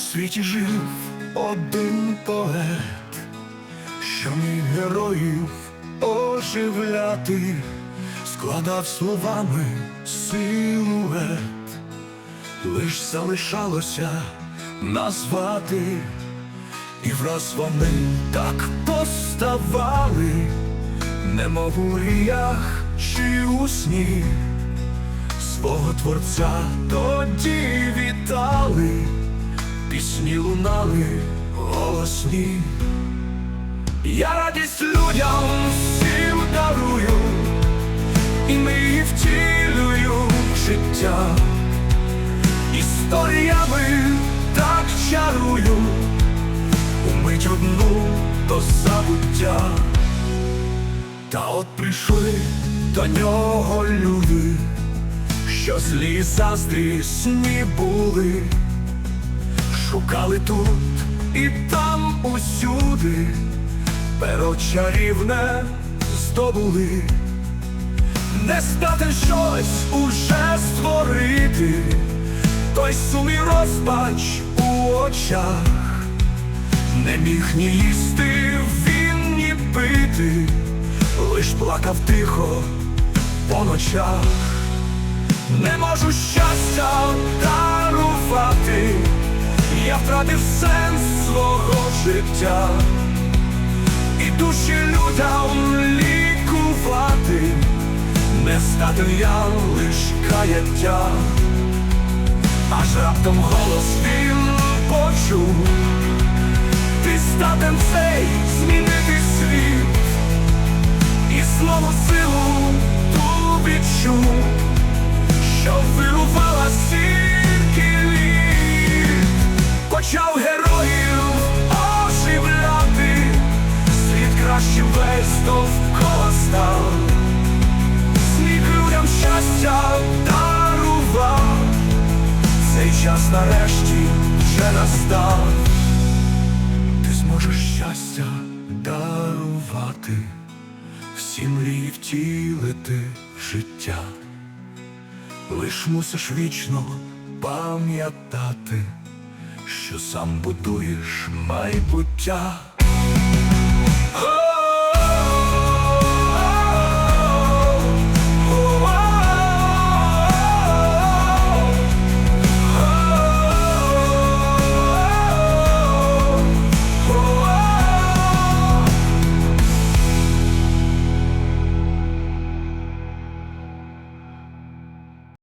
світі жив один поет, що міг героїв оживляти, складав словами силует, лиш залишалося назвати, і враз вони так поставали, немов у мріях чи у сні. Свого творця тоді вітали, пісні лунали голосні. Я радість людям всім дарую, і ми її втілюю в життя. Історіями так чарую, умить одну до забуття. Та от прийшли до нього люди що злі заздрісні були, шукали тут і там усюди, перо чарівне здобули, не здатен щось уже створити, той сум розпач у очах, не міг ні їсти він, ні пити, лиш плакав тихо по ночах. Не можу щастя дарувати, втратив сенс свого життя, і душі людям лікувати, не здатен я лиш каяття, аж раптом голос він почув, ти здатен цей змінити світ, і знову силу почав героїв оживляти, світ кращим весь довкола став, зміг людям щастя дарував, цей час нарешті вже настав, ти зможеш щастя дарувати, всі мрії втілити життя. Лиш мусиш вічно пам'ятати, що сам будуєш майбуття.